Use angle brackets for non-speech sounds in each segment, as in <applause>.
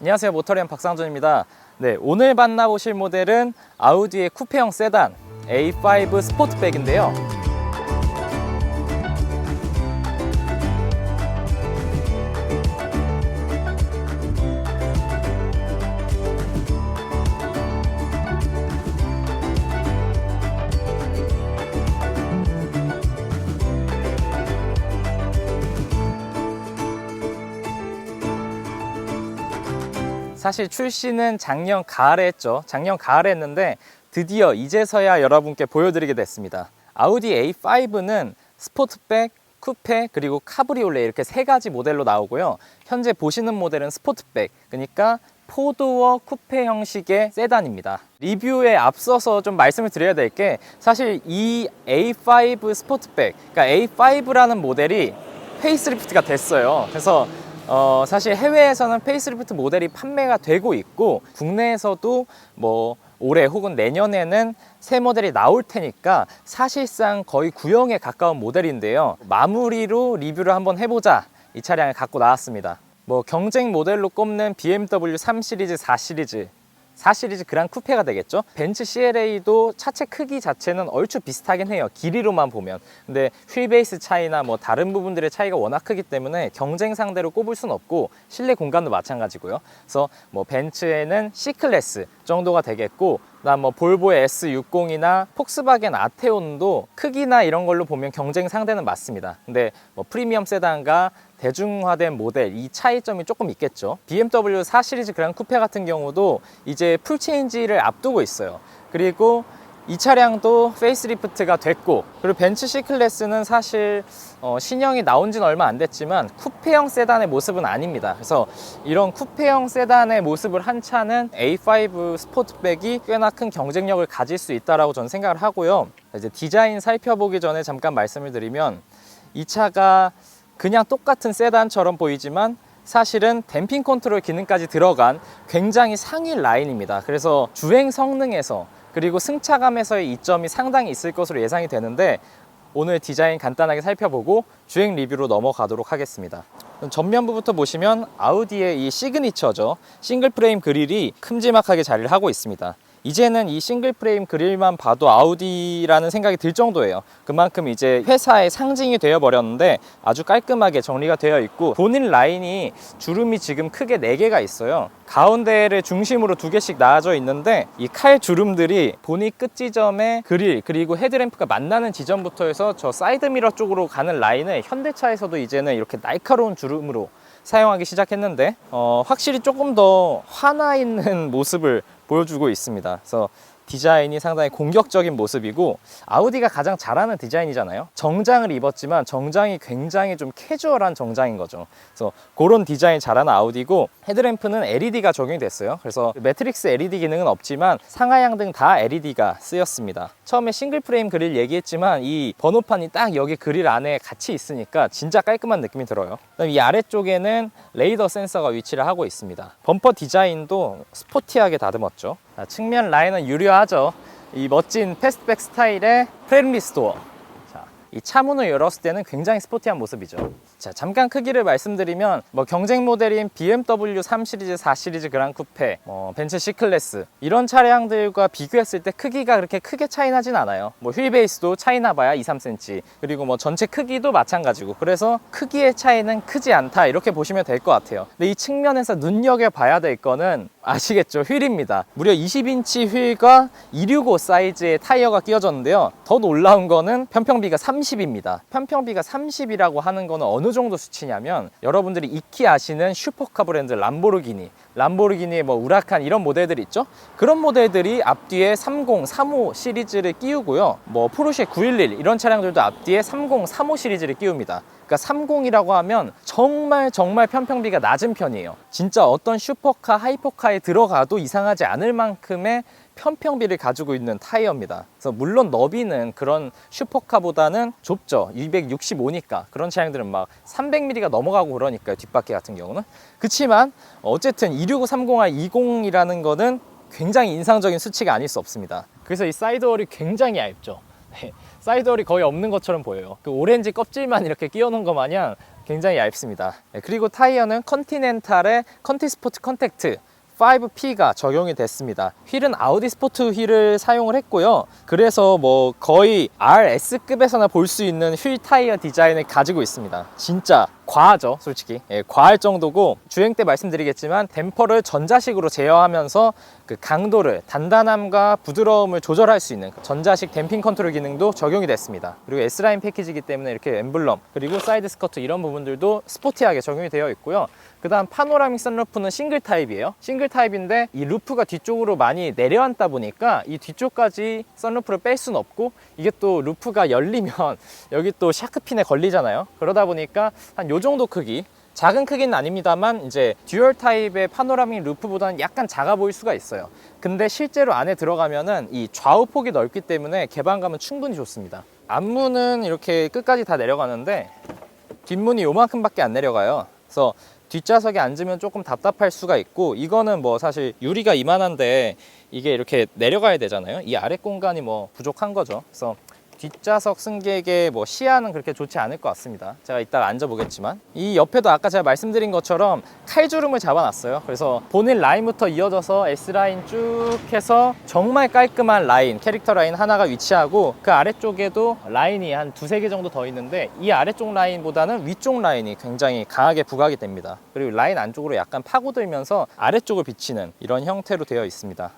안녕하세요. 모터리언 박상준입니다. 네 오늘 만나보실 모델은 아우디의 쿠페형 세단 A5 스포트백인데요 사실 출시는 작년 가을에 했죠. 작년 가을에 했는데 드디어 이제서야 여러분께 보여드리게 됐습니다. 아우디 A5는 스포트백, 쿠페 그리고 카브리올레 이렇게 세 가지 모델로 나오고요. 현재 보시는 모델은 스포트백, 그러니까 포도어 쿠페 형식의 세단입니다. 리뷰에 앞서서 좀 말씀을 드려야 될 게 사실 이 A5 스포트백, 그러니까 A5라는 모델이 페이스리프트가 됐어요. 그래서 어, 사실 해외에서는 페이스리프트 모델이 판매가 되고 있고 국내에서도 뭐 올해 혹은 내년에는 새 모델이 나올 테니까 사실상 거의 구형에 가까운 모델인데요. 마무리로 리뷰를 한번 해보자 이 차량을 갖고 나왔습니다. 뭐 경쟁 모델로 꼽는 BMW 3 시리즈, 4 시리즈 4 시리즈 그란 쿠페가 되겠죠. 벤츠 CLA도 차체 크기 자체는 얼추 비슷하긴 해요. 길이로만 보면. 근데 휠 베이스 차이나 뭐 다른 부분들의 차이가 워낙 크기 때문에 경쟁 상대로 꼽을 순 없고 실내 공간도 마찬가지고요. 그래서 뭐 벤츠에는 C 클래스 정도가 되겠고 그다음 뭐 볼보의 S60이나 폭스바겐 아테온도 크기나 이런 걸로 보면 경쟁 상대는 맞습니다. 근데 뭐 프리미엄 세단과 대중화된 모델 이 차이점이 조금 있겠죠. BMW 4 시리즈 그랑 쿠페 같은 경우도 이제 풀체인지를 앞두고 있어요. 그리고 이 차량도 페이스리프트가 됐고 그리고 벤츠 C 클래스는 사실 어, 신형이 나온 지는 얼마 안 됐지만 쿠페형 세단의 모습은 아닙니다. 그래서 이런 쿠페형 세단의 모습을 한 차는 A5 스포트백이 꽤나 큰 경쟁력을 가질 수 있다라고 저는 생각을 하고요. 이제 디자인 살펴보기 전에 잠깐 말씀을 드리면 이 차가 그냥 똑같은 세단처럼 보이지만 사실은 댐핑 컨트롤 기능까지 들어간 굉장히 상위 라인입니다. 그래서 주행 성능에서 그리고 승차감에서의 이점이 상당히 있을 것으로 예상이 되는데 오늘 디자인 간단하게 살펴보고 주행 리뷰로 넘어가도록 하겠습니다. 전면부부터 보시면 아우디의 이 시그니처죠. 싱글 프레임 그릴이 큼지막하게 자리를 하고 있습니다. 이제는 이 싱글 프레임 그릴만 봐도 아우디라는 생각이 들 정도예요. 그만큼 이제 회사의 상징이 되어 버렸는데 아주 깔끔하게 정리가 되어 있고 본인 라인이 주름이 지금 크게 4개가 있어요. 가운데를 중심으로 두 개씩 나눠져 있는데 이 칼 주름들이 보니 끝 지점에 그릴 그리고 헤드램프가 만나는 지점부터 해서 저 사이드 미러 쪽으로 가는 라인을 현대차에서도 이제는 이렇게 날카로운 주름으로 사용하기 시작했는데 어, 확실히 조금 더 화나 있는 <laughs> 모습을 보여주고 있습니다. 그래서 디자인이 상당히 공격적인 모습이고 아우디가 가장 잘하는 디자인이잖아요. 정장을 입었지만 정장이 굉장히 좀 캐주얼한 정장인 거죠. 그래서 그런 디자인 잘하는 아우디고 헤드램프는 LED가 적용이 됐어요. 그래서 매트릭스 LED 기능은 없지만 상하향 등 다 LED가 쓰였습니다. 처음에 싱글 프레임 그릴 얘기했지만 이 번호판이 딱 여기 그릴 안에 같이 있으니까 진짜 깔끔한 느낌이 들어요. 그다음 이 아래쪽에는 레이더 센서가 위치를 하고 있습니다. 범퍼 디자인도 스포티하게 다듬었죠. 자, 측면 라인은 유려하죠. 이 멋진 패스트백 스타일의 프렌리 스토어. 자, 이 차문을 열었을 때는 굉장히 스포티한 모습이죠. 자, 잠깐 크기를 말씀드리면 뭐 경쟁 모델인 BMW 3 시리즈, 4 시리즈 그랑 쿠페, 뭐 벤츠 C 클래스 이런 차량들과 비교했을 때 크기가 그렇게 크게 차이 나진 않아요. 뭐 휠 베이스도 차이 나봐야 2, 3cm. 그리고 뭐 전체 크기도 마찬가지고. 그래서 크기의 차이는 크지 않다 이렇게 보시면 될 것 같아요. 근데 이 측면에서 눈여겨 봐야 될 거는 아시겠죠? 휠입니다. 무려 20인치 휠과 265 사이즈의 타이어가 끼워졌는데요. 더 놀라운 거는 편평비가 30입니다. 편평비가 30이라고 하는 거는 어느 정도 수치냐면 여러분들이 익히 아시는 슈퍼카 브랜드 람보르기니, 람보르기니의 뭐 우라칸 이런 모델들 있죠? 그런 모델들이 앞뒤에 30, 35 시리즈를 끼우고요. 뭐 포르쉐 911 이런 차량들도 앞뒤에 30, 35 시리즈를 끼웁니다. 그러니까 30이라고 하면 정말 정말 편평비가 낮은 편이에요. 진짜 어떤 슈퍼카, 하이퍼카에 들어가도 이상하지 않을 만큼의 편평비를 가지고 있는 타이어입니다. 그래서 물론 너비는 그런 슈퍼카보다는 좁죠. 265니까 그런 차량들은 막 300mm가 넘어가고 그러니까요. 뒷바퀴 같은 경우는. 그렇지만 어쨌든 26530과 20이라는 거는 굉장히 인상적인 수치가 아닐 수 없습니다. 그래서 이 사이드월이 굉장히 얇죠. 네. 사이드월이 거의 없는 것처럼 보여요. 그 오렌지 껍질만 이렇게 끼워놓은 것 마냥 굉장히 얇습니다. 네, 그리고 타이어는 컨티넨탈의 컨티스포트 컨택트 5P가 적용이 됐습니다. 휠은 아우디 스포트 휠을 사용을 했고요. 그래서 뭐 거의 RS급에서나 볼 수 있는 휠 타이어 디자인을 가지고 있습니다. 진짜 과하죠, 솔직히. 예, 과할 정도고 주행 때 말씀드리겠지만 댐퍼를 전자식으로 제어하면서 그 강도를 단단함과 부드러움을 조절할 수 있는 그 전자식 댐핑 컨트롤 기능도 적용이 됐습니다. 그리고 S라인 패키지이기 때문에 이렇게 엠블럼 그리고 사이드 스커트 이런 부분들도 스포티하게 적용이 되어 있고요. 그 다음 파노라믹 선루프는 싱글 타입이에요. 싱글 타입인데 이 루프가 뒤쪽으로 많이 내려앉다 보니까 이 뒤쪽까지 선루프를 뺄 수는 없고 이게 또 루프가 열리면 <laughs> 여기 또 샤크핀에 걸리잖아요. 그러다 보니까 한 요 정도 크기 작은 크기는 아닙니다만 이제 듀얼 타입의 파노라믹 루프보다는 약간 작아 보일 수가 있어요. 근데 실제로 안에 들어가면은 이 좌우 폭이 넓기 때문에 개방감은 충분히 좋습니다. 앞문은 이렇게 끝까지 다 내려가는데 뒷문이 요만큼밖에 안 내려가요. 그래서 뒷좌석에 앉으면 조금 답답할 수가 있고 이거는 뭐 사실 유리가 이만한데 이게 이렇게 내려가야 되잖아요. 이 아래 공간이 뭐 부족한 거죠. 그래서 뒷좌석 승객의 뭐 시야는 그렇게 좋지 않을 것 같습니다. 제가 이따가 앉아보겠지만 이 옆에도 아까 제가 말씀드린 것처럼 칼주름을 잡아놨어요. 그래서 본인 라인부터 이어져서 S 라인 쭉 해서 정말 깔끔한 라인 캐릭터 라인 하나가 위치하고 그 아래쪽에도 라인이 한 두세 개 정도 더 있는데 이 아래쪽 라인보다는 위쪽 라인이 굉장히 강하게 부각이 됩니다. 그리고 라인 안쪽으로 약간 파고들면서 아래쪽을 비치는 이런 형태로 되어 있습니다.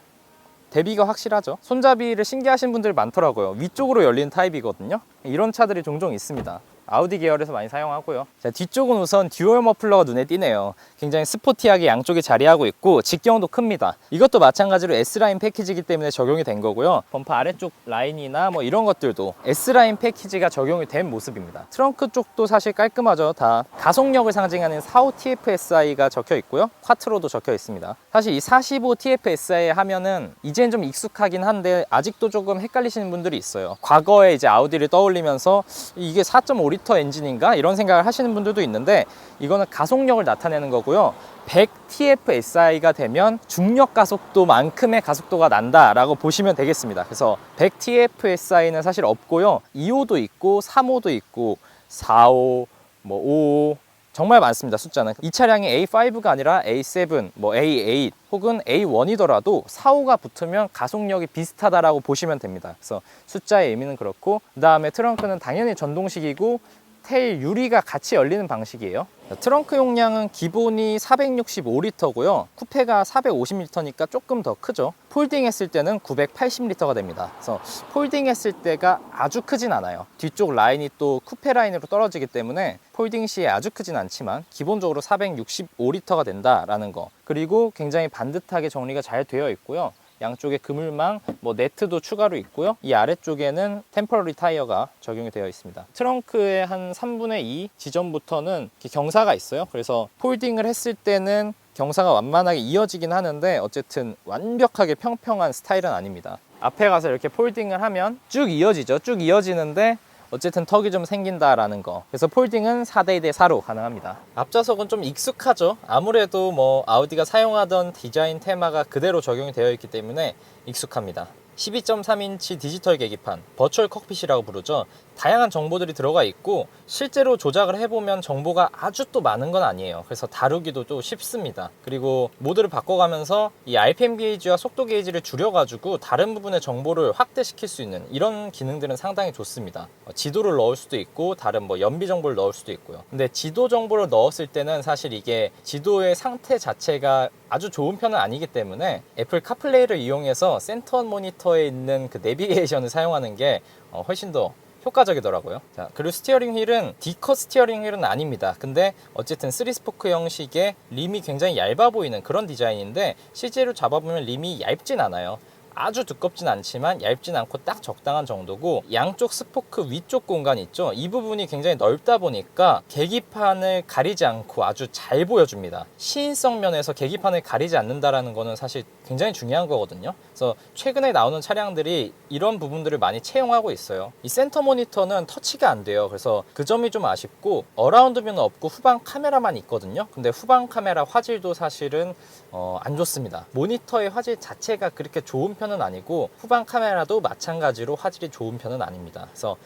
대비가 확실하죠. 손잡이를 신기하신 분들 많더라고요. 위쪽으로 열리는 타입이거든요. 이런 차들이 종종 있습니다. 아우디 계열에서 많이 사용하고요. 자, 뒤쪽은 우선 듀얼 머플러가 눈에 띄네요. 굉장히 스포티하게 양쪽에 자리하고 있고 직경도 큽니다. 이것도 마찬가지로 S라인 패키지이기 때문에 적용이 된 거고요. 범퍼 아래쪽 라인이나 뭐 이런 것들도 S라인 패키지가 적용이 된 모습입니다. 트렁크 쪽도 사실 깔끔하죠. 다 가속력을 상징하는 45 TFSI가 적혀 있고요. 쿼트로도 적혀 있습니다. 사실 이 45 TFSI 하면은 이제는 좀 익숙하긴 한데 아직도 조금 헷갈리시는 분들이 있어요. 과거에 이제 아우디를 떠올리면서 이게 4.5 리터 엔진인가 이런 생각을 하시는 분들도 있는데 이거는 가속력을 나타내는 거고요. 100 TFSI가 되면 중력 가속도만큼의 가속도가 난다라고 보시면 되겠습니다. 그래서 100 TFSI는 사실 없고요. 2호도 있고 3호도 있고 4호, 뭐 5호 정말 많습니다. 숫자는 이 차량이 A5가 아니라 A7, 뭐 A8 혹은 A1이더라도 4호가 붙으면 가속력이 비슷하다라고 보시면 됩니다. 그래서 숫자의 의미는 그렇고 그 다음에 트렁크는 당연히 전동식이고 테일 유리가 같이 열리는 방식이에요. 트렁크 용량은 기본이 465리터고요. 쿠페가 450리터니까 조금 더 크죠. 폴딩 했을 때는 980리터가 됩니다. 그래서 폴딩 했을 때가 아주 크진 않아요. 뒤쪽 라인이 또 쿠페 라인으로 떨어지기 때문에 폴딩 시에 아주 크진 않지만 기본적으로 465리터가 된다라는 거. 그리고 굉장히 반듯하게 정리가 잘 되어 있고요. 양쪽에 그물망, 뭐 네트도 추가로 있고요. 이 아래쪽에는 템퍼러리 타이어가 적용이 되어 있습니다. 트렁크의 한 3분의 2 지점부터는 경사가 있어요. 그래서 폴딩을 했을 때는 경사가 완만하게 이어지긴 하는데 어쨌든 완벽하게 평평한 스타일은 아닙니다. 앞에 가서 이렇게 폴딩을 하면 쭉 이어지죠. 쭉 이어지는데 어쨌든 턱이 좀 생긴다라는 거. 그래서 폴딩은 4대2대 4로 가능합니다. 앞좌석은 좀 익숙하죠. 아무래도 뭐 아우디가 사용하던 디자인 테마가 그대로 적용이 되어 있기 때문에 익숙합니다. 12.3인치 디지털 계기판, 버추얼 콕핏이라고 부르죠. 다양한 정보들이 들어가 있고 실제로 조작을 해보면 정보가 아주 또 많은 건 아니에요. 그래서 다루기도 또 쉽습니다. 그리고 모드를 바꿔가면서 이 RPM 게이지와 속도 게이지를 줄여가지고 다른 부분의 정보를 확대시킬 수 있는 이런 기능들은 상당히 좋습니다. 어, 지도를 넣을 수도 있고 다른 뭐 연비 정보를 넣을 수도 있고요. 근데 지도 정보를 넣었을 때는 사실 이게 지도의 상태 자체가 아주 좋은 편은 아니기 때문에 애플 카플레이를 이용해서 센터 모니터에 있는 그 내비게이션을 사용하는 게 어, 훨씬 더 효과적이더라고요. 자, 그리고 스티어링 휠은 D컷 스티어링 휠은 아닙니다. 근데 어쨌든 3스포크 형식의 림이 굉장히 얇아 보이는 그런 디자인인데 실제로 잡아보면 림이 얇진 않아요. 아주 두껍진 않지만 얇진 않고 딱 적당한 정도고 양쪽 스포크 위쪽 공간 있죠? 이 부분이 굉장히 넓다 보니까 계기판을 가리지 않고 아주 잘 보여줍니다. 시인성 면에서 계기판을 가리지 않는다라는 거는 사실 굉장히 중요한 거거든요. 그래서 최근에 나오는 차량들이 이런 부분들을 많이 채용하고 있어요. 이 센터 모니터는 터치가 안 돼요. 그래서 그 점이 좀 아쉽고 어라운드 뷰는 없고 후방 카메라만 있거든요. 근데 후방 카메라 화질도 사실은 어, 안 좋습니다. 모니터의 화질 자체가 그렇게 좋은 편은 아니고 후방 카메라도 마찬가지로 화질이 좋은 편은 아닙니다. 그래서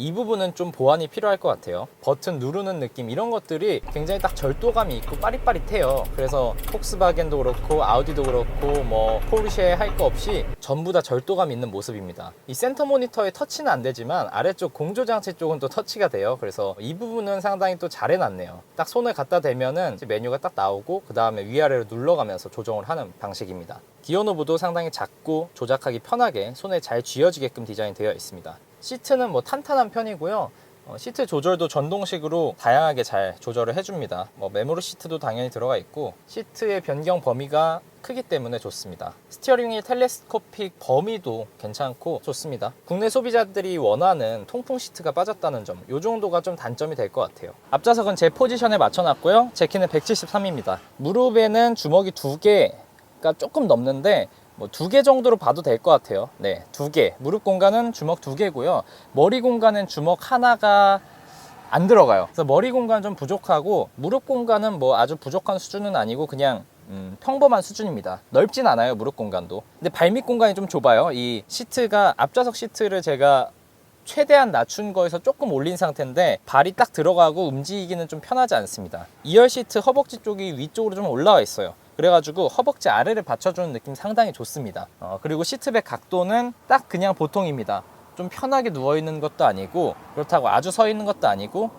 이 부분은 좀 보완이 필요할 것 같아요. 버튼 누르는 느낌 이런 것들이 굉장히 딱 절도감이 있고 빠릿빠릿해요. 그래서 폭스바겐도 그렇고 아우디도 그렇고 뭐 포르쉐 할 거 없이 전부 다 절도감 있는 모습입니다. 이 센터 모니터에 터치는 안 되지만 아래쪽 공조 장치 쪽은 또 터치가 돼요. 그래서 이 부분은 상당히 또 잘 해놨네요. 딱 손을 갖다 대면은 메뉴가 딱 나오고 그 다음에 위아래로 눌러가면서 조정을 하는 방식입니다. 기어 노브도 상당히 작고 조작하기 편하게 손에 잘 쥐어지게끔 디자인되어 있습니다. 시트는 뭐 탄탄한 편이고요. 어, 시트 조절도 전동식으로 다양하게 잘 조절을 해줍니다. 뭐 메모리 시트도 당연히 들어가 있고 시트의 변경 범위가 크기 때문에 좋습니다. 스티어링의 텔레스코픽 범위도 괜찮고 좋습니다. 국내 소비자들이 원하는 통풍 시트가 빠졌다는 점, 이 정도가 좀 단점이 될 것 같아요. 앞좌석은 제 포지션에 맞춰놨고요. 제 키는 173입니다. 무릎에는 주먹이 두 개가 조금 넘는데 뭐 두 개 정도로 봐도 될 것 같아요. 네, 두 개. 무릎 공간은 주먹 두 개고요. 머리 공간은 주먹 하나가 안 들어가요. 그래서 머리 공간 좀 부족하고 무릎 공간은 뭐 아주 부족한 수준은 아니고 그냥 음, 평범한 수준입니다. 넓진 않아요 무릎 공간도. 근데 발밑 공간이 좀 좁아요. 이 시트가 앞좌석 시트를 제가 최대한 낮춘 거에서 조금 올린 상태인데 발이 딱 들어가고 움직이기는 좀 편하지 않습니다. 2열 시트 허벅지 쪽이 위쪽으로 좀 올라와 있어요. 그래가지고 허벅지 아래를 받쳐주는 느낌 상당히 좋습니다. 어, 그리고 시트백 각도는 딱 그냥 보통입니다. 좀 편하게 누워 있는 것도 아니고 그렇다고 아주 서 있는 것도 아니고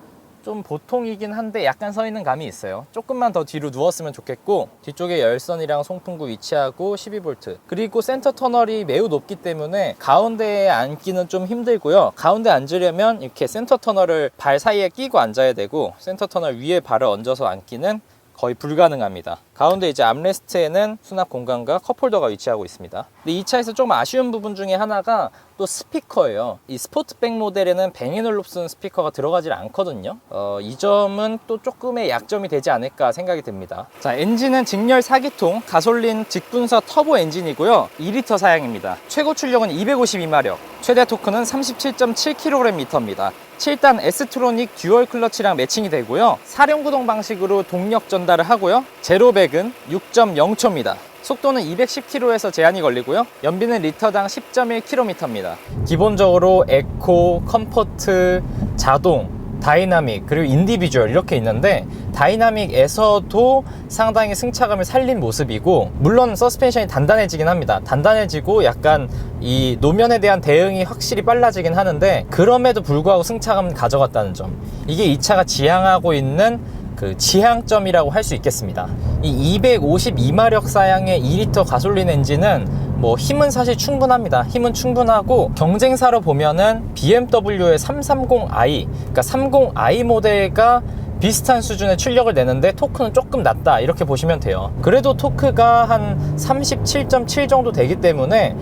좀 보통이긴 한데 약간 서 있는 감이 있어요. 조금만 더 뒤로 누웠으면 좋겠고 뒤쪽에 열선이랑 송풍구 위치하고 12V 그리고 센터 터널이 매우 높기 때문에 가운데에 앉기는 좀 힘들고요. 가운데 앉으려면 이렇게 센터 터널을 발 사이에 끼고 앉아야 되고 센터 터널 위에 발을 얹어서 앉기는 거의 불가능합니다. 가운데 이제 암레스트에는 수납 공간과 컵홀더가 위치하고 있습니다. 근데 이 차에서 좀 아쉬운 부분 중에 하나가 또 스피커예요. 이 스포트백 모델에는 뱅앤올롭슨 스피커가 들어가질 않거든요. 어, 이 점은 또 조금의 약점이 되지 않을까 생각이 듭니다. 자, 엔진은 직렬 4기통 가솔린 직분사 터보 엔진이고요. 2리터 사양입니다. 최고 출력은 252마력, 최대 토크는 37.7kgm입니다. 7단 S트로닉 듀얼 클러치랑 매칭이 되고요. 사륜 구동 방식으로 동력 전달을 하고요. 제로백은 6.0초입니다. 속도는 210km에서 제한이 걸리고요. 연비는 리터당 10.1km입니다. 기본적으로 에코, 컴포트, 자동, 다이나믹 그리고 인디비주얼 이렇게 있는데 다이나믹에서도 상당히 승차감을 살린 모습이고 물론 서스펜션이 단단해지긴 합니다. 단단해지고 약간 이 노면에 대한 대응이 확실히 빨라지긴 하는데 그럼에도 불구하고 승차감은 가져갔다는 점. 이게 이 차가 지향하고 있는 그 지향점이라고 할 수 있겠습니다. 이 252마력 사양의 2리터 가솔린 엔진은 뭐 힘은 사실 충분합니다. 힘은 충분하고 경쟁사로 보면은 BMW의 330i, 그러니까 30i 모델과 비슷한 수준의 출력을 내는데 토크는 조금 낮다 이렇게 보시면 돼요. 그래도 토크가 한 37.7 정도 되기 때문에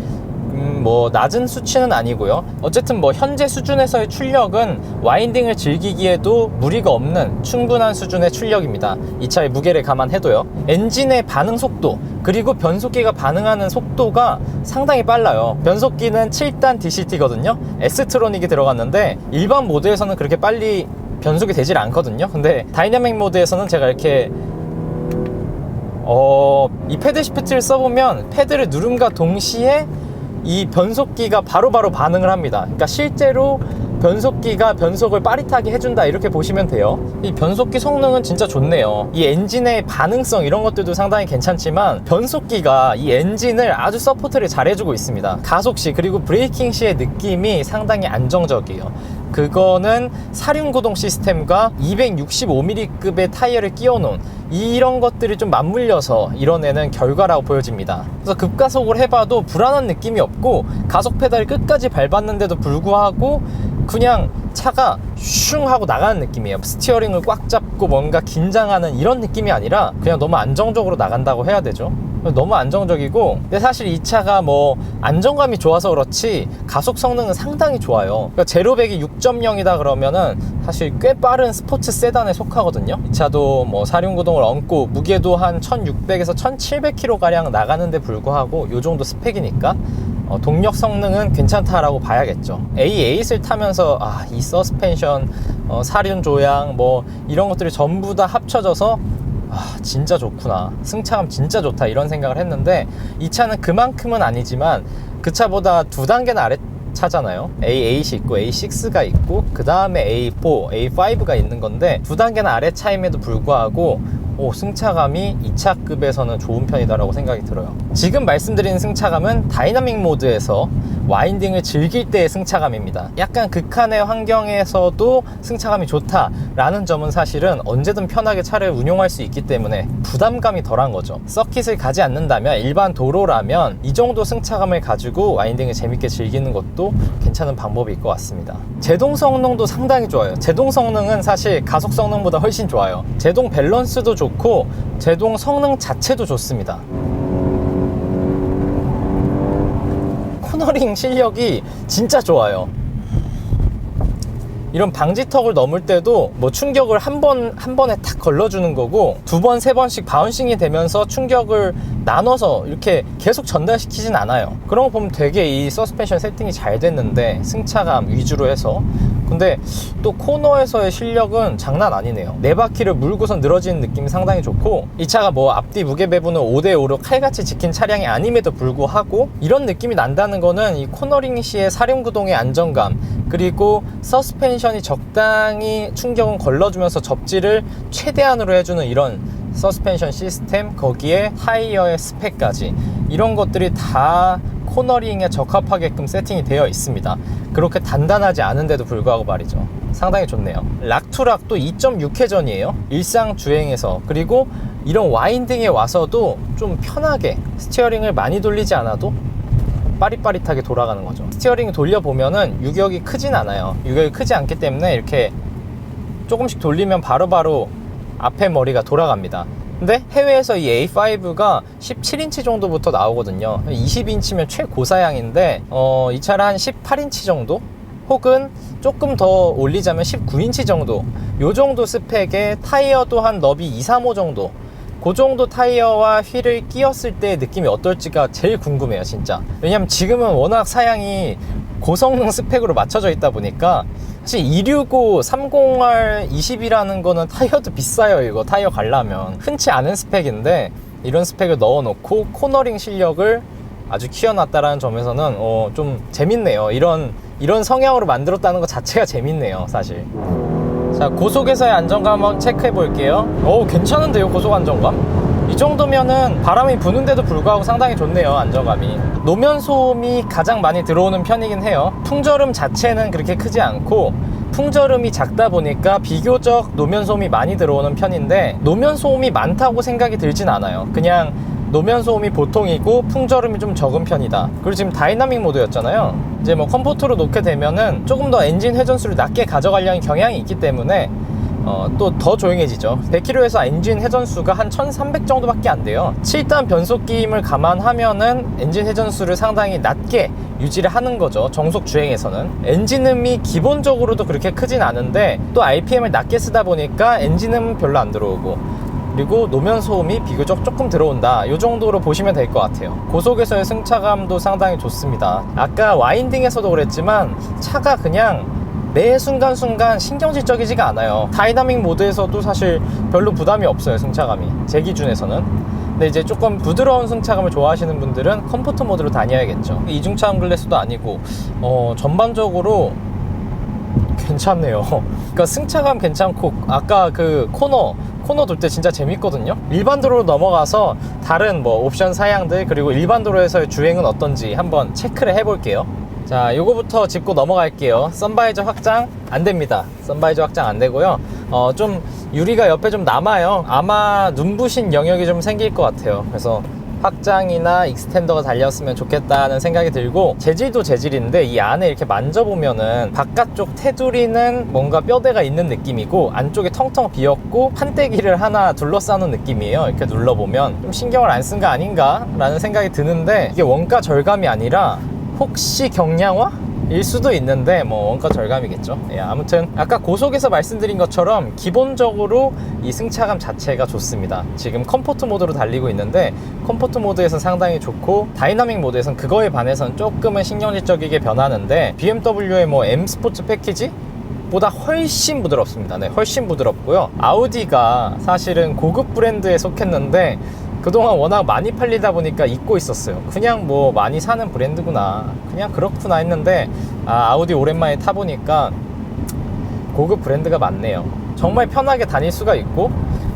음, 뭐 낮은 수치는 아니고요. 어쨌든 뭐 현재 수준에서의 출력은 와인딩을 즐기기에도 무리가 없는 충분한 수준의 출력입니다. 이 차의 무게를 감안해도요. 엔진의 반응 속도 그리고 변속기가 반응하는 속도가 상당히 빨라요. 변속기는 7단 DCT거든요. S트로닉이 들어갔는데 일반 모드에서는 그렇게 빨리 변속이 되질 않거든요. 근데 다이나믹 모드에서는 제가 이렇게 어, 이 패드 시프트를 써보면 패드를 누름과 동시에 이 변속기가 바로 바로 반응을 합니다. 그러니까 실제로 변속기가 변속을 빠릿하게 해준다 이렇게 보시면 돼요. 이 변속기 성능은 진짜 좋네요. 이 엔진의 반응성 이런 것들도 상당히 괜찮지만 변속기가 이 엔진을 아주 서포트를 잘 해주고 있습니다. 가속 시 그리고 브레이킹 시의 느낌이 상당히 안정적이에요. 그거는 사륜 구동 시스템과 265mm급의 타이어를 끼워 놓은 이런 것들이 좀 맞물려서 이뤄내는 결과라고 보여집니다. 그래서 급가속을 해봐도 불안한 느낌이 없고 가속 페달을 끝까지 밟았는데도 불구하고 그냥 차가 슝 하고 나가는 느낌이에요. 스티어링을 꽉 잡고 뭔가 긴장하는 이런 느낌이 아니라 그냥 너무 안정적으로 나간다고 해야 되죠. 너무 안정적이고 근데 사실 이 차가 뭐 안정감이 좋아서 그렇지 가속 성능은 상당히 좋아요. 그러니까 제로백이 6.0이다 그러면은 사실 꽤 빠른 스포츠 세단에 속하거든요. 이 차도 뭐 사륜구동을 얹고 무게도 한 1600에서 1700km 가량 나가는데 불구하고 요 정도 스펙이니까 어, 동력 성능은 괜찮다라고 봐야겠죠. A8을 타면서 아, 이 서스펜션 어, 사륜 조향 뭐 이런 것들이 전부 다 합쳐져서 아, 진짜 좋구나. 승차감 진짜 좋다. 이런 생각을 했는데 이 차는 그만큼은 아니지만 그 차보다 두 단계나 아래 차잖아요. A8이 있고 A6가 있고 그 다음에 A4, A5가 있는 건데 두 단계나 아래 차임에도 불구하고 오, 승차감이 2차급에서는 좋은 편이다라고 생각이 들어요. 지금 말씀드리는 승차감은 다이나믹 모드에서 와인딩을 즐길 때의 승차감입니다. 약간 극한의 환경에서도 승차감이 좋다라는 점은 사실은 언제든 편하게 차를 운용할 수 있기 때문에 부담감이 덜한 거죠. 서킷을 가지 않는다면 일반 도로라면 이 정도 승차감을 가지고 와인딩을 재밌게 즐기는 것도 괜찮은 방법일 것 같습니다. 제동 성능도 상당히 좋아요. 제동 성능은 사실 가속 성능보다 훨씬 좋아요. 제동 밸런스도 좋고 제동 성능 자체도 좋습니다. 코너링 실력이 진짜 좋아요. 이런 방지턱을 넘을 때도 뭐 충격을 한 번, 한 번에 탁 걸러주는 거고 두 번, 세 번씩 바운싱이 되면서 충격을 나눠서 이렇게 계속 전달시키진 않아요. 그런 거 보면 되게 이 서스펜션 세팅이 잘 됐는데 승차감 위주로 해서 근데 또 코너에서의 실력은 장난 아니네요. 네 바퀴를 물고선 늘어지는 느낌이 상당히 좋고 이 차가 뭐 앞뒤 무게 배분을 5대5로 칼같이 지킨 차량이 아님에도 불구하고 이런 느낌이 난다는 거는 이 코너링 시의 사륜구동의 안정감 그리고 서스펜션이 적당히 충격은 걸러주면서 접지를 최대한으로 해주는 이런 서스펜션 시스템 거기에 타이어의 스펙까지 이런 것들이 다 코너링에 적합하게끔 세팅이 되어 있습니다. 그렇게 단단하지 않은데도 불구하고 말이죠. 상당히 좋네요. 락투락도 2.6회전이에요. 일상 주행에서 그리고 이런 와인딩에 와서도 좀 편하게 스티어링을 많이 돌리지 않아도 빠릿빠릿하게 돌아가는 거죠. 스티어링 돌려보면은 유격이 크진 않아요. 유격이 크지 않기 때문에 이렇게 조금씩 돌리면 바로바로 앞에 머리가 돌아갑니다. 근데 해외에서 이 A5가 17인치 정도부터 나오거든요. 20인치면 최고사양인데 어, 이 차는 한 18인치 정도? 혹은 조금 더 올리자면 19인치 정도 요 정도 스펙의 타이어도 한 너비 2, 3호 정도 그 정도 타이어와 휠을 끼웠을 때 느낌이 어떨지가 제일 궁금해요 진짜 왜냐면 지금은 워낙 사양이 고성능 스펙으로 맞춰져 있다 보니까 사실 265, 30R 20이라는 거는 타이어도 비싸요 이거. 타이어 갈라면. 흔치 않은 스펙인데 이런 스펙을 넣어놓고 코너링 실력을 아주 키워놨다라는 점에서는 어, 좀 재밌네요. 이런 이런 성향으로 만들었다는 것 자체가 재밌네요 사실. 자 고속에서의 안정감 한번 체크해 볼게요. 오 괜찮은데요 고속 안정감 이 정도면은 바람이 부는데도 불구하고 상당히 좋네요 안정감이 노면 소음이 가장 많이 들어오는 편이긴 해요 풍절음 자체는 그렇게 크지 않고 풍절음이 작다 보니까 비교적 노면 소음이 많이 들어오는 편인데 노면 소음이 많다고 생각이 들진 않아요 그냥 노면 소음이 보통이고 풍절음이 좀 적은 편이다. 그리고 지금 다이나믹 모드였잖아요. 이제 뭐 컴포트로 놓게 되면은 조금 더 엔진 회전수를 낮게 가져가려는 경향이 있기 때문에 어, 또 더 조용해지죠. 100km에서 엔진 회전수가 한 1300 정도밖에 안 돼요. 7단 변속기임을 감안하면은 엔진 회전수를 상당히 낮게 유지를 하는 거죠. 정속 주행에서는. 엔진음이 기본적으로도 그렇게 크진 않은데 또 RPM을 낮게 쓰다 보니까 엔진음 별로 안 들어오고 그리고 노면 소음이 비교적 조금 들어온다 이 정도로 보시면 될 것 같아요 고속에서의 승차감도 상당히 좋습니다 아까 와인딩에서도 그랬지만 차가 그냥 매 순간순간 신경질적이지가 않아요 다이나믹 모드에서도 사실 별로 부담이 없어요 승차감이 제 기준에서는 근데 이제 조금 부드러운 승차감을 좋아하시는 분들은 컴포트 모드로 다녀야겠죠 이중차 홈글래스도 아니고 어, 전반적으로 괜찮네요. <laughs> 그러니까 승차감 괜찮고 아까 그 코너 코너 돌 때 진짜 재밌거든요. 일반 도로로 넘어가서 다른 뭐 옵션 사양들 그리고 일반 도로에서의 주행은 어떤지 한번 체크를 해볼게요. 자, 요거부터 짚고 넘어갈게요. 선바이저 확장 안 됩니다. 선바이저 확장 안 되고요. 어, 좀 유리가 옆에 좀 남아요. 아마 눈부신 영역이 좀 생길 것 같아요. 그래서 확장이나 익스텐더가 달렸으면 좋겠다는 생각이 들고 재질도 재질인데 이 안에 이렇게 만져보면은 바깥쪽 테두리는 뭔가 뼈대가 있는 느낌이고 안쪽에 텅텅 비었고 판때기를 하나 둘러싸는 느낌이에요 이렇게 눌러보면 좀 신경을 안 쓴 거 아닌가 라는 생각이 드는데 이게 원가 절감이 아니라 혹시 경량화? 일 수도 있는데 뭐 원가 절감이겠죠. 예, 아무튼 아까 고속에서 말씀드린 것처럼 기본적으로 이 승차감 자체가 좋습니다. 지금 컴포트 모드로 달리고 있는데 컴포트 모드에서 상당히 좋고 다이나믹 모드에서는 그거에 반해서는 조금은 신경질적이게 변하는데 BMW의 뭐 M 스포츠 패키지 보다 훨씬 부드럽습니다. 네, 훨씬 부드럽고요. 아우디가 사실은 고급 브랜드에 속했는데 그 그동안 워낙 많이 팔리다 보니까 잊고 있었어요. 그냥 뭐 많이 사는 브랜드구나. 그냥 그렇구나 했는데 아, 아우디 오랜만에 타보니까 고급 브랜드가 많네요. 정말 편하게 다닐 수가 있고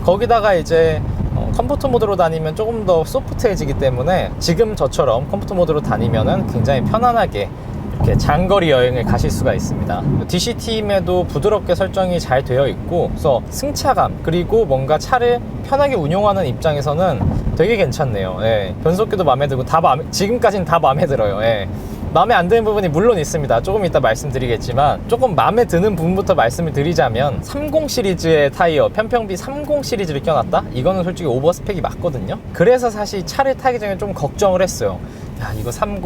거기다가 이제 어, 컴포트 모드로 다니면 조금 더 소프트해지기 때문에 지금 저처럼 컴포트 모드로 다니면은 굉장히 편안하게 이렇게 장거리 여행을 가실 수가 있습니다. DCT임에도 부드럽게 설정이 잘 되어 있고, 그래서 승차감 그리고 뭔가 차를 편하게 운용하는 입장에서는 되게 괜찮네요. 예. 변속기도 마음에 들고 다 마음에, 지금까지는 다 마음에 들어요. 예. 마음에 안 드는 부분이 물론 있습니다. 조금 이따 말씀드리겠지만 조금 마음에 드는 부분부터 말씀을 드리자면 30 시리즈의 타이어 편평비 30 시리즈를 껴놨다? 이거는 솔직히 오버 스펙이 맞거든요. 그래서 사실 차를 타기 전에 좀 걱정을 했어요. 야 이거 30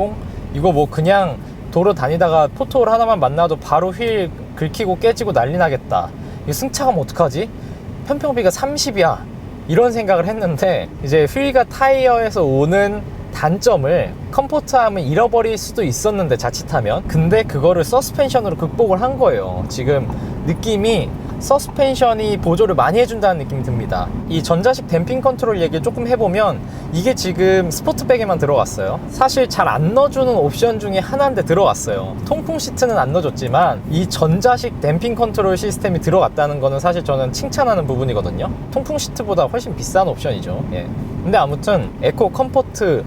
이거 뭐 그냥 도로 다니다가 포토홀 하나만 만나도 바로 휠 긁히고 깨지고 난리 나겠다. 이거 승차감 어떡하지? 편평비가 30이야. 이런 생각을 했는데 이제 휠과 타이어에서 오는 단점을 컴포트함을 잃어버릴 수도 있었는데 자칫하면 근데 그거를 서스펜션으로 극복을 한 거예요 지금 느낌이 서스펜션이 보조를 많이 해준다는 느낌이 듭니다. 이 전자식 댐핑 컨트롤 얘기를 조금 해보면 이게 지금 스포트백에만 들어갔어요. 사실 잘 안 넣어주는 옵션 중에 하나인데 들어갔어요. 통풍 시트는 안 넣어줬지만 이 전자식 댐핑 컨트롤 시스템이 들어갔다는 거는 사실 저는 칭찬하는 부분이거든요. 통풍 시트보다 훨씬 비싼 옵션이죠. 예. 근데 아무튼 에코 컴포트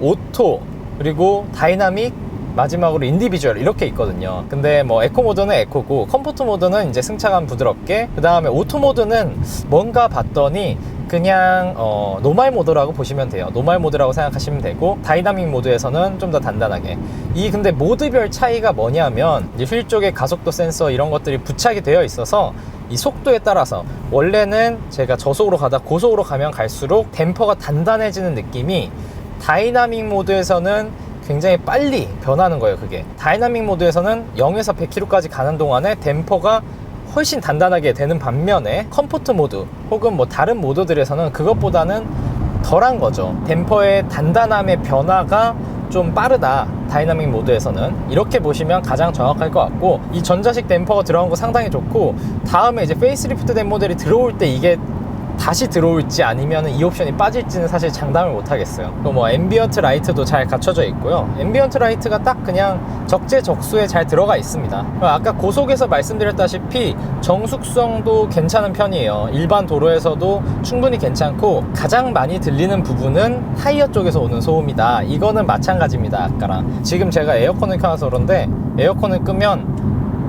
오토 그리고 다이나믹 마지막으로 인디비주얼 이렇게 있거든요. 근데 뭐 에코 모드는 에코고 컴포트 모드는 이제 승차감 부드럽게 그 다음에 오토 모드는 뭔가 봤더니 그냥 어, 노말 모드라고 보시면 돼요. 노말 모드라고 생각하시면 되고 다이나믹 모드에서는 좀 더 단단하게. 이 근데 모드별 차이가 뭐냐면 휠 쪽에 가속도 센서 이런 것들이 부착이 되어 있어서 이 속도에 따라서 원래는 제가 저속으로 가다 고속으로 가면 갈수록 댐퍼가 단단해지는 느낌이 다이나믹 모드에서는 굉장히 빨리 변하는 거예요 그게. 다이나믹 모드에서는 0에서 100km까지 가는 동안에 댐퍼가 훨씬 단단하게 되는 반면에 컴포트 모드 혹은 뭐 다른 모드들에서는 그것보다는 덜한 거죠. 댐퍼의 단단함의 변화가 좀 빠르다 다이나믹 모드에서는. 이렇게 보시면 가장 정확할 것 같고 이 전자식 댐퍼가 들어간 거 상당히 좋고 다음에 이제 페이스리프트 된 모델이 들어올 때 이게 다시 들어올지 아니면 이 옵션이 빠질지는 사실 장담을 못 하겠어요. 또 뭐 앰비언트 라이트도 잘 갖춰져 있고요. 앰비언트 라이트가 딱 그냥 적재적소에 잘 들어가 있습니다. 아까 고속에서 말씀드렸다시피 정숙성도 괜찮은 편이에요. 일반 도로에서도 충분히 괜찮고 가장 많이 들리는 부분은 타이어 쪽에서 오는 소음이다. 이거는 마찬가지입니다. 아까랑 지금 제가 에어컨을 켜놔서 그런데 에어컨을 끄면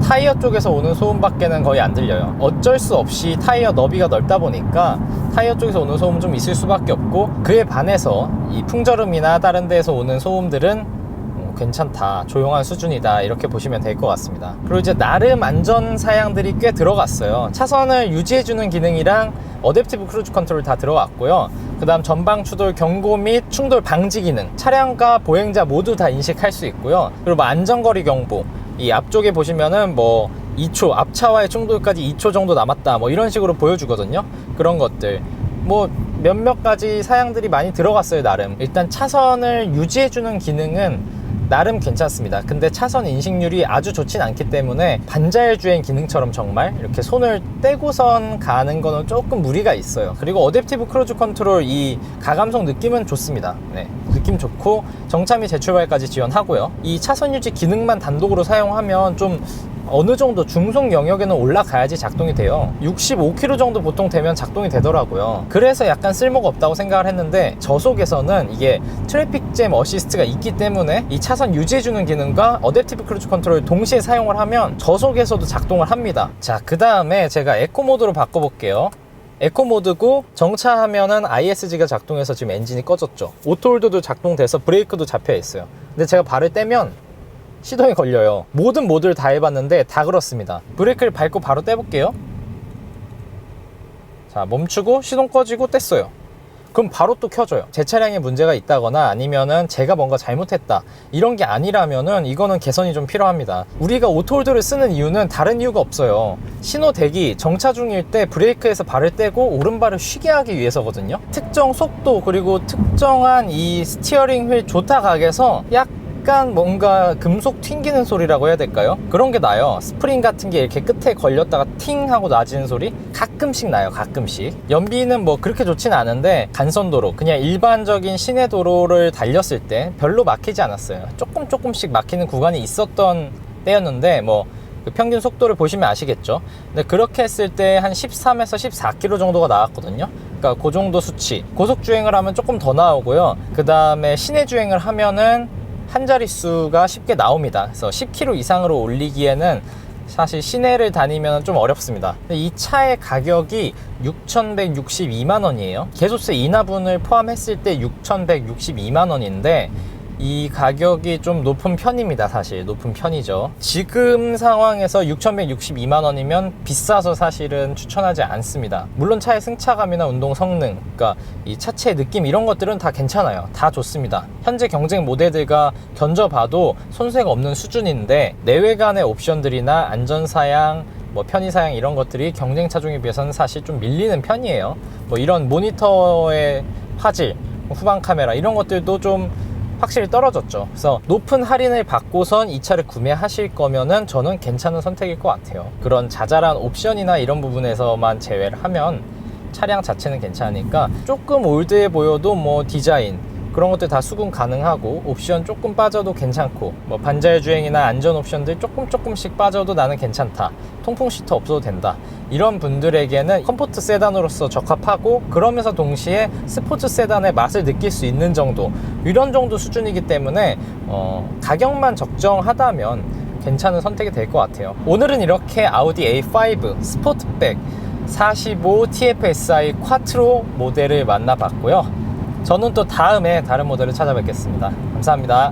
타이어 쪽에서 오는 소음밖에는 거의 안 들려요. 어쩔 수 없이 타이어 너비가 넓다 보니까 타이어 쪽에서 오는 소음 좀 있을 수밖에 없고 그에 반해서 이 풍절음이나 다른 데에서 오는 소음들은 음, 괜찮다 조용한 수준이다 이렇게 보시면 될 것 같습니다. 그리고 이제 나름 안전 사양들이 꽤 들어갔어요. 차선을 유지해주는 기능이랑 어댑티브 크루즈 컨트롤 다 들어갔고요. 그 다음 전방 추돌 경고 및 충돌 방지 기능 차량과 보행자 모두 다 인식할 수 있고요. 그리고 뭐 안전거리 경보 이 앞쪽에 보시면은 뭐 2초 앞차와의 충돌까지 2초 정도 남았다. 뭐 이런 식으로 보여주거든요. 그런 것들 뭐 몇몇 가지 사양들이 많이 들어갔어요 나름. 일단 차선을 유지해주는 기능은 나름 괜찮습니다. 근데 차선 인식률이 아주 좋진 않기 때문에 반자율 주행 기능처럼 정말 이렇게 손을 떼고선 가는 거는 조금 무리가 있어요. 그리고 어댑티브 크루즈 컨트롤 이 가감성 느낌은 좋습니다. 네, 느낌 좋고 정차미 재출발까지 지원하고요. 이 차선 유지 기능만 단독으로 사용하면 좀 어느 정도 중속 영역에는 올라가야지 작동이 돼요. 65km 정도 보통 되면 작동이 되더라고요. 그래서 약간 쓸모가 없다고 생각을 했는데 저속에서는 이게 트래픽 잼 어시스트가 있기 때문에 이 차선 유지해주는 기능과 어댑티브 크루즈 컨트롤을 동시에 사용을 하면 저속에서도 작동을 합니다. 자 그 다음에 제가 에코 모드로 바꿔볼게요. 에코 모드고 정차하면은 ISG가 작동해서 지금 엔진이 꺼졌죠. 오토홀드도 작동돼서 브레이크도 잡혀 있어요. 근데 제가 발을 떼면 시동이 걸려요. 모든 모드를 다 해봤는데 다 그렇습니다. 브레이크를 밟고 바로 떼볼게요. 자 멈추고 시동 꺼지고 뗐어요. 그럼 바로 또 켜져요. 제 차량에 문제가 있다거나 아니면은 제가 뭔가 잘못했다 이런 게 아니라면은 이거는 개선이 좀 필요합니다. 우리가 오토홀드를 쓰는 이유는 다른 이유가 없어요. 신호 대기 정차 중일 때 브레이크에서 발을 떼고 오른발을 쉬게 하기 위해서거든요. 특정 속도 그리고 특정한 이 스티어링 휠 조타각에서 약 약간 뭔가 금속 튕기는 소리라고 해야 될까요? 그런 게 나요. 스프링 같은 게 이렇게 끝에 걸렸다가 팅 하고 나지는 소리 가끔씩 나요. 가끔씩. 연비는 뭐 그렇게 좋진 않은데 간선도로 그냥 일반적인 시내 도로를 달렸을 때 별로 막히지 않았어요. 조금 조금씩 막히는 구간이 있었던 때였는데 뭐그 평균 속도를 보시면 아시겠죠. 근데 그렇게 했을 때 한 13에서 14km 정도가 나왔거든요. 그러니까 그 정도 수치. 고속 주행을 하면 조금 더 나오고요. 그 다음에 시내 주행을 하면은 한 자릿수가 쉽게 나옵니다. 그래서 10km 이상으로 올리기에는 사실 시내를 다니면 좀 어렵습니다. 이 차의 가격이 6,162만 원이에요. 개소세 인하분을 포함했을 때 6,162만 원인데 이 가격이 좀 높은 편입니다 사실. 높은 편이죠. 지금 상황에서 6,162만 원이면 비싸서 사실은 추천하지 않습니다. 물론 차의 승차감이나 운동 성능 그러니까 이 차체의 느낌 이런 것들은 다 괜찮아요. 다 좋습니다. 현재 경쟁 모델들과 견져봐도 손색 없는 수준인데 내외관의 옵션들이나 안전사양 뭐 편의 사양 이런 것들이 경쟁 차종에 비해서는 사실 좀 밀리는 편이에요. 뭐 이런 모니터의 화질 후방 카메라 이런 것들도 좀 확실히 떨어졌죠. 그래서 높은 할인을 받고선 이 차를 구매하실 거면은 저는 괜찮은 선택일 것 같아요. 그런 자잘한 옵션이나 이런 부분에서만 제외를 하면 차량 자체는 괜찮으니까 조금 올드해 보여도 뭐 디자인 그런 것들 다 수긍 가능하고 옵션 조금 빠져도 괜찮고 뭐 반자율 주행이나 안전 옵션들 조금 조금씩 빠져도 나는 괜찮다. 통풍 시트 없어도 된다. 이런 분들에게는 컴포트 세단으로서 적합하고 그러면서 동시에 스포츠 세단의 맛을 느낄 수 있는 정도 이런 정도 수준이기 때문에 어, 가격만 적정하다면 괜찮은 선택이 될 것 같아요. 오늘은 이렇게 아우디 A5 스포트백 45 TFSI 쿼트로 모델을 만나봤고요 저는 또 다음에 다른 모델을 찾아뵙겠습니다. 감사합니다.